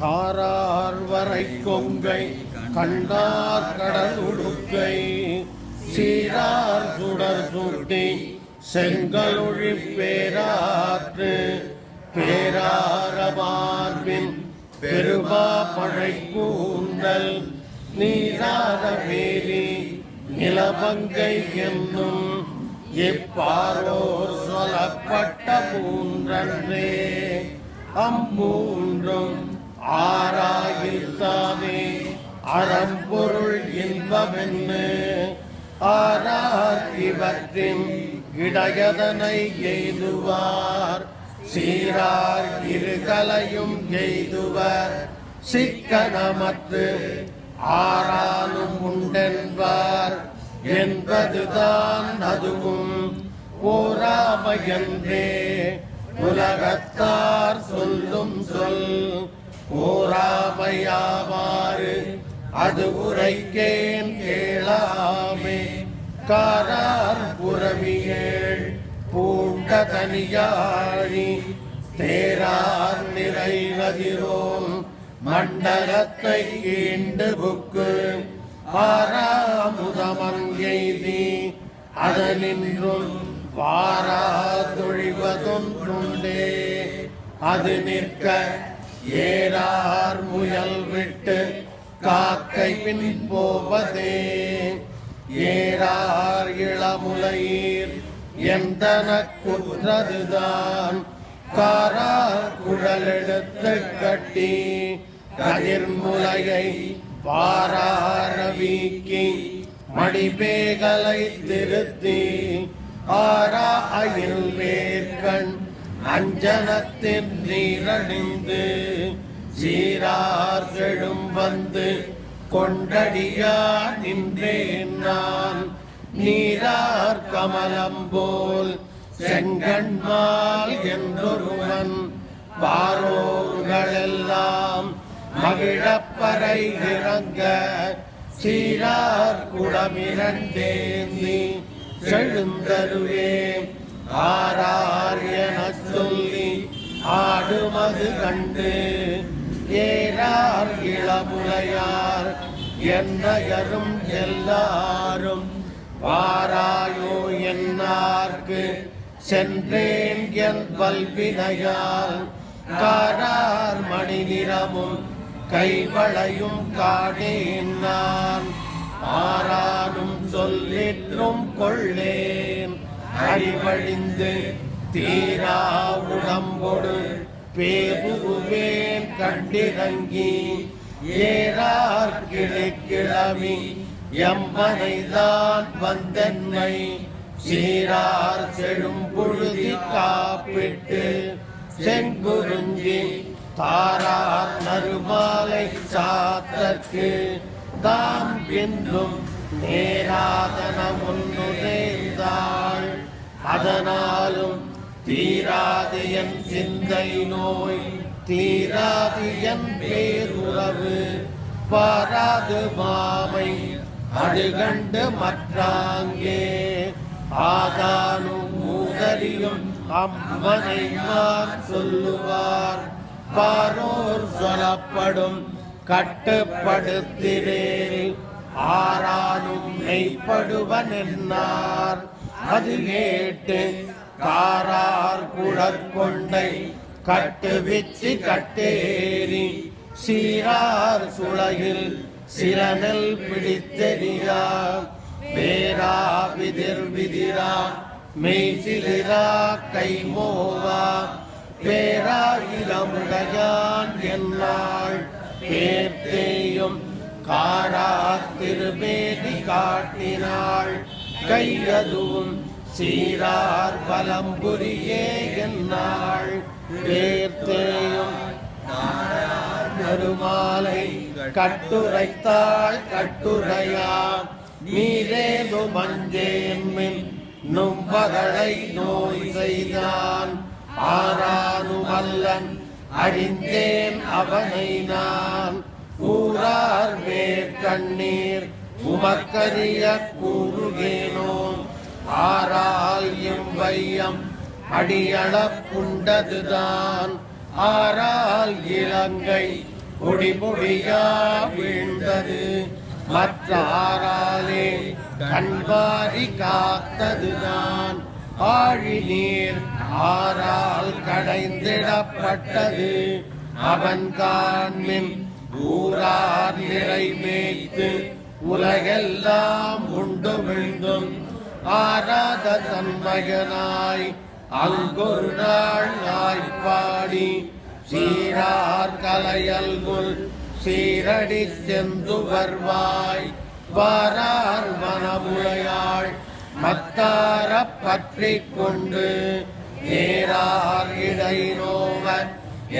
காரார் வரை கொங்கை கண்டார் கடல் உடுக்கை. சீரார் சுடர் சுட்டி செங்கலொழி பேராற்று. பேராரமார்பின் பெருபா பெருமா பழை கூந்தல் நீரார வேலி நிலவங்கை என்னும். இப்பாரோர் சொல்லப்பட்ட மூன்றன்றே அம்மூன்றும் ஆராயித்தானே அறம்பொருள் இன்பமென்னு ஆரார் இவற்றின் இடையதனை எய்துவார். சீரார் இருகலையும் எய்துவர். சிக்கனமத்து ஆறானும் உண்டென்பார். என்பதுதான் அதுவும் போராமையன்றே. உலகத்தார் சொல்லும் சொல் ஓராமையாவாறு அது உரைக்கேன் கேளாமே. காரார் புறவியேள் பூண்ட தனியாழி தேரார் நிறைவதிரோம் மண்டலத்தை ஈண்டு புக்கு. ஆறாமுதமங்கெய்தி அதனின்றும் வாரா வாராதொழிவதொன்றுண்டே அது நிற்க ஏறார் முயல் விட்டு காக்கை பின் போவதே. ஏறார் இளமுலையீர் எந்த குற்றதுதான். காரார் குழலெடுத்து கட்டி கதிர்முலையை பாரார வீக்கி மடிபேகலை திருத்தி. ஆரா அயில் வேர்கண் அஞ்சனத்தில் நீரணிந்து சீரார்களும் வந்து கொண்டடியா நின்றேன் நான். நீரார் கமலம் போல் செங்கண்மால் என்றொருவன். பாரோர்களெல்லாம் மகிழப்பறை இறங்க சீரார் குடமிரண்டேந்தி செழுந்தருவேன் ஆரார் சொல்லி ஆடுமது கண்டு ஏறார் இளமுலையார் என்னையரும் எல்லாரும் பாராயோ என்னார்க்கு சென்றேன் என் பல்வினையால். காரார் மணி நிறமும் கைவளையும் காடேன் நான். ஆரானும் சொல்லிற்றும் கொள்ளேன். அறிவழிந்து தீரா உடம்பொடு பேருவேன் கண்டிறங்கி ஏறார் கிழக்கிழமி எம்பனைதான் வந்தன்மை சீரார் செழும் புழுதி காப்பிட்டு செங்குருஞ்சி தாரார் நறுமாலை சாத்தற்கு தாம் பின்னும் நேராதன ஒன்று அதனாலும் தீராது என் சிந்தை நோய் தீராது என் பேருறவு. பாராது மாமை அடுகண்டு மற்றாங்கே. ஆதானும் மூதரியும் அம்மனை நான் சொல்லுவார். பாரோர் சொல்லப்படும் கட்டுப்படுத்தினேன் ஆரானும் மெய்ப்படுவன் என்னார். அது கேட்டு காரார் குழற்கொண்டை கட்டுவிச்சு கட்டேறி சீரார் சுழகில் சிறநெல் பிடித்தெறியா வேரா விதிர் விதிரா மெய்சிலிரா கைமோவா பேரா இளமுடையான் என்னாள் பேர்த்தேயும் காரா திருமேதி காட்டினாள் கையதுவும் சீரார் பலம்புரியே என்னாள். பேர்த்தேயும் பெருமாலை கட்டுரைத்தாள் கட்டுரையா நீரேது மஞ்சேன்மின் நும்பகளை நோய் செய்தான். ஆரானுமல்லன் அறிந்தேன் அவனை நான். ஊரார் மேற்கண்ணீர் உமக்கரிய கூறுகேனோ ஆரால் எம் வையம் அடியளப்புண்டதுதான் ஆரால் இலங்கை பொடிபொடியா வீழ்ந்தது. மற்ற ஆறாலே கண்வாரி காத்ததுதான். ஆழி நீர் ஆறால் கடைந்திடப்பட்டது. அவன் காண்மின் ஊரார் நிறைவேற்று உலகெல்லாம் உண்டு விழுந்தும் ஆராத தன்மகனாய் அங்கொரு நாள் ஆய்ப்பாடி. சீரார் கலையல்குல் சீரடி செந்து வருவாய். வாரார் மனமுளையாள் மத்தார பற்றி கொண்டு நேரார் இடை நோவ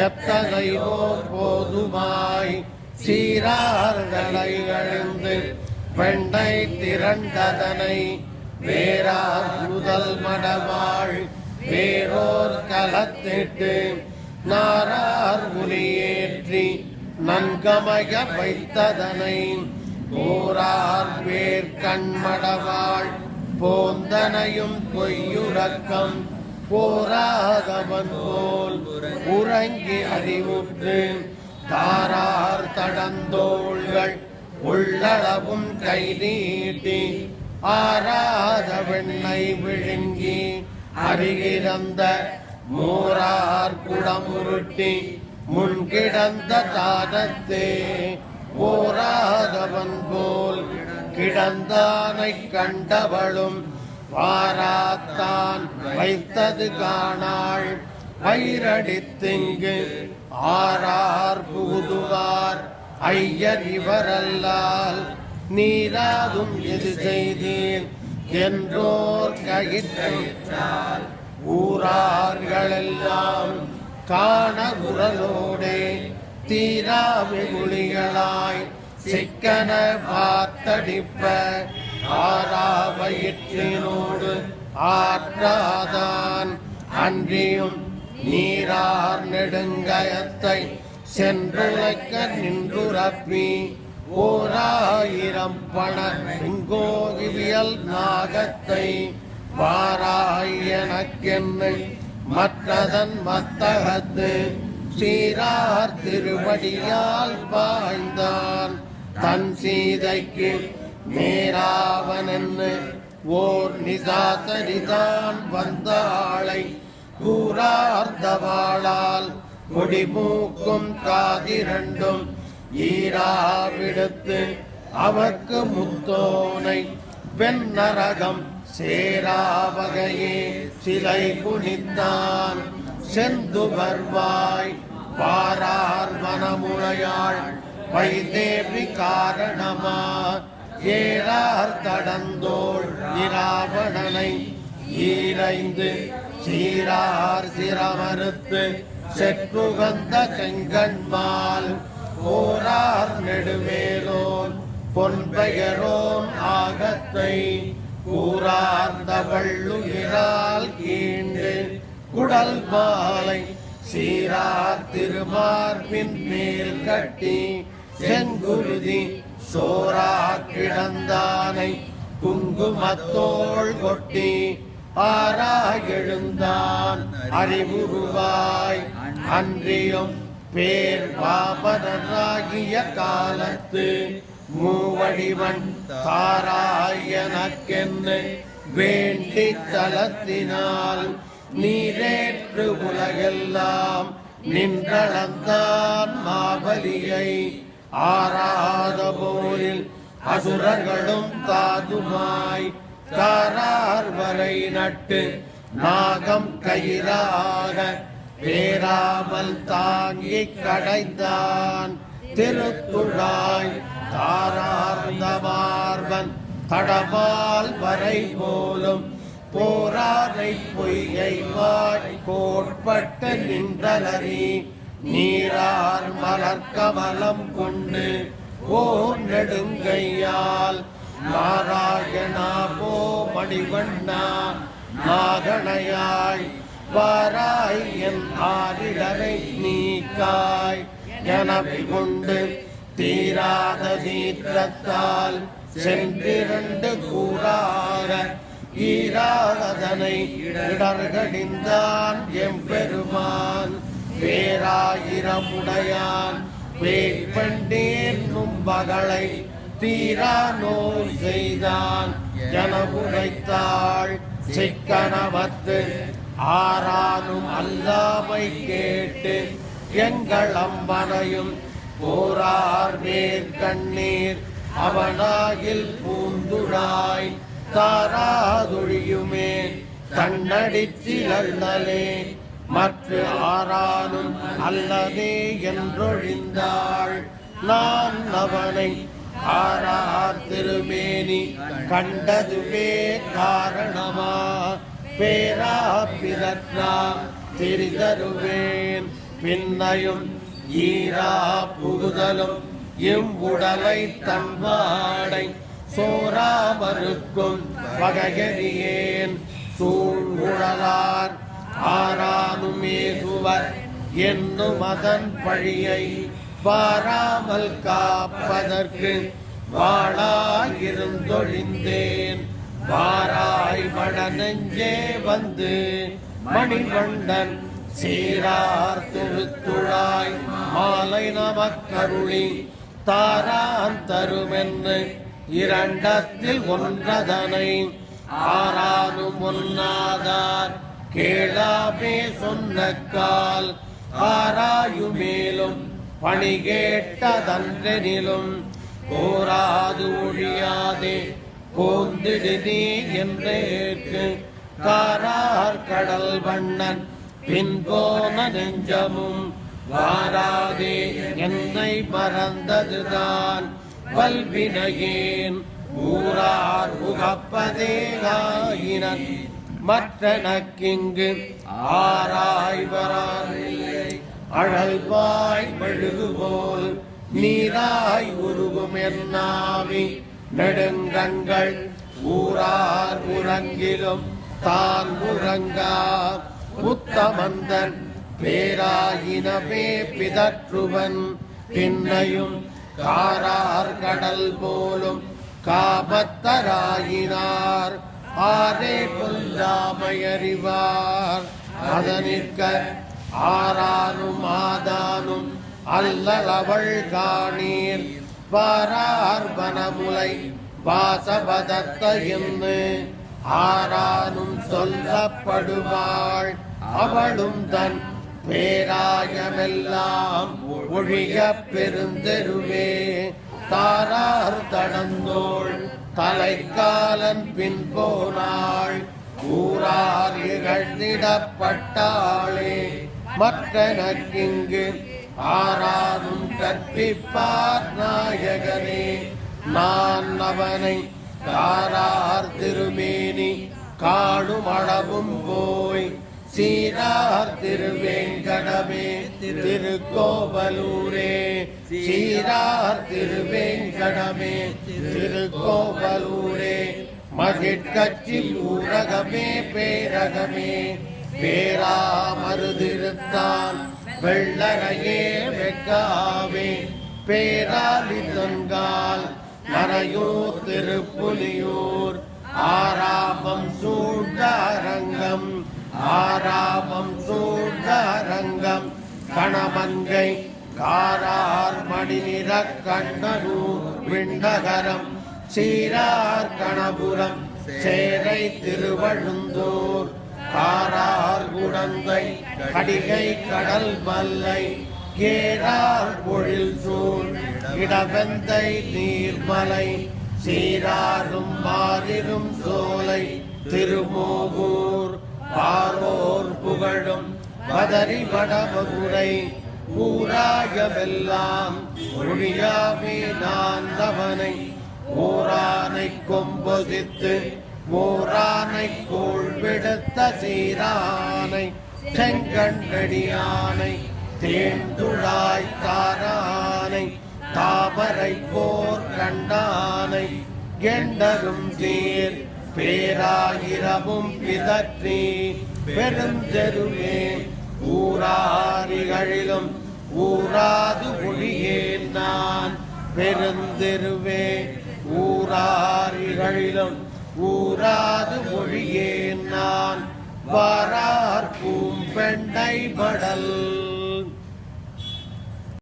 எத்தகையோ போதுமாய். சீரார்களை எழுந்து பெண்டை திரண்டதனை வேறார் முதல் மடவாள் வேறோர் கலத்திட்டு நாரார் உலியேற்றி நன்கமய வைத்ததனை போரார் வேர் கண்மடவாள் போந்தனையும் பொய்யுறக்கம் போராதவன் போல் உறங்கி அறிவுற்று தாரார் தடந்தோள்கள் உள்ளளவும் கை நீட்டி ஆராத வெண்ணை விழுங்கி அருகிறந்த மோரார் குடமுருட்டி முன்கிடந்த தானத்தே போராதவன் போல் கிடந்தானை கண்டவளும் வாராத்தான் வைத்தது காணாள். பயிரடித்திங்கு ஆரார் புகுதுவார். ஐயர் இவரல்லால் நீராதும் எது செய்தீர் என்றோர் கயிற்றால் ஊரார்களெல்லாம் காண குரலோடே தீராவிகுளிகளாய் சிக்கன பார்த்தடிப்ப ஆறாவயிற்றினோடு ஆற்றாதான் அன்றியும் நீரார் நெடுங்கயத்தை சென்றுழைக்க நின்றுரப்பி ஓராயிரம் பண செங்கோவியல் நாகத்தை வாராய் மற்றதன் மத்தகத்து சீரார் திருவடியால் பாய்ந்தான். தன் சீதைக்கு நேராவனென்னு ஓர் நிசாசரிதான் வந்தாளை கூறார்ந்தவாளால் முடிமூக்கும் காதிரண்டும் ஈராவிடுத்து அவக்கு முத்தோனை வெண்ணரகம் சேராவகையே சிலை புனித்தான். செந்து வருவாய் பாரார் மனமுறையாள் வைதேவி காரணமா. ஏறார் தடந்தோள் இராவணனை ஈரைந்து சீரார் சிரமறுத்து செற்றுகந்த செங்கண்மால் போரார் நெடுவேலோன் பொன்பெயரோன் ஆகத்தை கூறார்ந்த வள்ளுகிறால் கீண்டு குடல் மாலை சீரார் திருமார்பின் மேல் கட்டி செங்குருதி சோரா கிடந்தானை குங்குமத்தோள் கொட்டி ஆறாய் எழுந்தான் அறிவுருவாய் அன்றியும் பேர் பாபதராகிய காலத்து மூவடிவன் தாராயனக்கென்னு வேண்டி தளத்தினால் நீரேற்று உலகெல்லாம் நின்றளந்தான் மாபலியை ஆராத போரில் அசுரர்களும் தாதுமாய் தாரார் வரை நட்டு நாகம் கயிறாக வேறாமல் தாங்கி கடைந்தான். திருக்குழாய் தாரார்ந்த மார்பன் தடமால் வரை போலும் போராரை பொய்கை கோட்பட்டு நின்றலறி நீரார் மலர்கமலம் கொண்டு ஓ நெடுங்கையால் நாராயணா போ மணிவண்ணா நாகணையாய் வாராய் என் ஆரிடரை நீக்காய். எனவி கொண்டு தீராத தீர்க்கத்தால் சென்றிரண்டு கூறாக ஈராதனை இடர்கடிந்தான் எம்பெருமான். பேராயிரமுடையான் பேய்பண்டேர்னும் நும்பகளை தீரா நோய் செய்தான். என உரைத்தாள் சிக்கனவத்து ஆறானும் அல்லாமை கேட்டு எங்கள் அம்பனையும் போரார் மேற்கண்ணீர் அவனாகில் பூந்துழாய் தாராதொழியுமே தன்னடிச்சிலே மற்ற ஆறானும் அல்லதே என்றொழிந்தாள். நான் அவனை ஆறார் திருமேனி கண்டதுவே காரணமா? பேரா திரிதருவேன். பின்னையும் ஈரா புகுதலும் இவ்வுடலை தன்வாடை சோராமருக்கும் வகையறியேன். சூழ்குழலார் ஆறானும் ஏகுவர் என்னும் அதன் பழியை பாராமல் காப்பதற்கு வாழாயிருந்தொழிந்தேன். வாராய் வடநெஞ்சே வந்து மணிவண்டன் சீரார் திருத்துழாய் மாலை நமக்கருளி தாரான் தருமென்று இரண்டத்தில் ஒன்றதனை ஆறாரும் ஒன்னாதார் கேளாமே சொன்னக்கால் ஆராயு மேலும் பணி கேட்டதன்றெனிலும் போராது ஒழியாதே. போந்திடுதி என்றேற்கு காரார் கடல் வண்ணன் பின் போன நெஞ்சமும் வாராதே என்னை மறந்ததுதான் பல்வினையேன் ஊரார் உகப்பதேகாயினன் மற்றனக்கிங்கு ஆராய்வரானில்லை அழல்வாய் மெழுகுபோல் நீராய் உருகும் என்னாவி நெடுங்கண்கள் ஊரார் உறங்கிலும் தான் உறங்கா உத்தமந்தன் பேராயினமே பிதற்றுவன். பின்னையும் காரார் கடல் போலும் காபத்தராயினார். ஆரே புல்லாமையறிவார். அதனிற்க ஆறானும் ஆதானும் அல்லலவள் காணீர். வாரார் வனமுலை வாசபதத்த என்று ஆறானும் சொல்லப்படுவாள். அவளும் தன் பேராயமெல்லாம் ஒழிய பெருந்தெருவே. தாரார் தடந்தோள் தலைக்காலன் பின் போனாள் கூறார் இகழ்ந்திடப்பட்டாளே. மற்ற ஆராதும் கற்பிப்பார் நாயகனே. நான் அவனை தாரார் திருமேனி காணும் அளவும் போய் சீரார் திருவேங்கடமே திருக்கோவலூரே. சீரார் திருவேங்கடமே திருக்கோவலூரே. மகிழ்கட்சி ஊரகமே பேரகமே. பேராமருதிருத்தான் வெள்ளரையே வெக்காவே பேராலி தொன்கால் நரையூர் திருப்புலியூர். ஆராபம் சூழ்ந்த அரங்கம் ஆராமம் சூழ்ந்த அரங்கம். கணமங்கை காரார் மடிநிற கண்ணனூர் விண்டகரம் சீரார் கணபுரம் சேரை திருவழுந்தூர். காரார் குடந்தை கடிகை கடல் மல்லை கேரார் பொழில் சூழ் இடவெந்தை நீர்மலை சீராரும் மாறிரும் சோலை திருமோகூர் பாரோர் புகழும் பதறி வடமதுரை ஊராகவெல்லாம் ஒழியாமே நான் தவனை ஓரானை கொம்பொதித்து ஓரானை கோள் விடுத்த சீரானை செங்கண்டடியானை தேந்துழாய் தாரானை தாமரை போர் கண்டானை கெண்டரும் சீர் பேராயிரமும் பிதற்றி பெருந்தெருவே ஊராரிகளிலும் ஊராது ஒழியேன் நான் பெருந்தெருவே ஊராரிகளிலும் கூறாது மொழியேன் நான். வாரார் பூம்பெண்டை படல்.